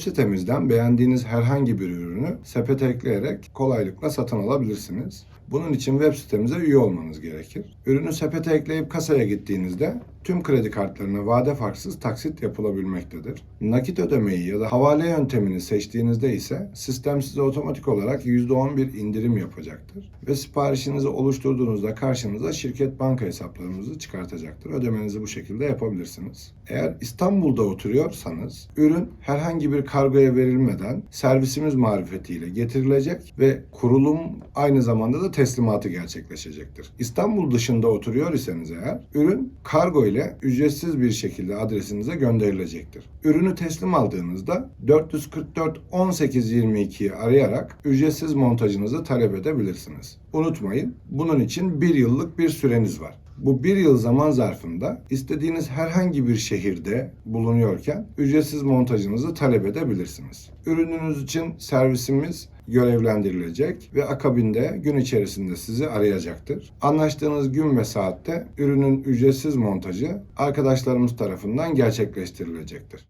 sitemizden beğendiğiniz herhangi bir ürünü sepete ekleyerek kolaylıkla satın alabilirsiniz. Bunun için web sitemize üye olmanız gerekir. Ürünü sepete ekleyip kasaya gittiğinizde tüm kredi kartlarına vade farksız taksit yapılabilmektedir. Nakit ödemeyi ya da havale yöntemini seçtiğinizde ise sistem size otomatik olarak %10 bir indirim yapacaktır. Ve siparişinizi oluşturduğunuzda karşınıza şirket banka hesaplarınızı çıkartacaktır. Ödemenizi bu şekilde yapabilirsiniz. Eğer İstanbul'da oturuyorsanız ürün herhangi bir kargoya verilmeden servisimiz marifetiyle getirilecek ve kurulum aynı zamanda da teslimatı gerçekleşecektir. İstanbul dışında oturuyor iseniz eğer ürün kargo ile ücretsiz bir şekilde adresinize gönderilecektir. Ürünü teslim aldığınızda 444 18 22'yi arayarak ücretsiz montajınızı talep edebilirsiniz. Unutmayın bunun için bir yıllık bir süreniz var. Bu bir yıl zaman zarfında istediğiniz herhangi bir şehirde bulunuyorken ücretsiz montajınızı talep edebilirsiniz. Ürününüz için servisimiz görevlendirilecek ve akabinde gün içerisinde sizi arayacaktır. Anlaştığınız gün ve saatte ürünün ücretsiz montajı arkadaşlarımız tarafından gerçekleştirilecektir.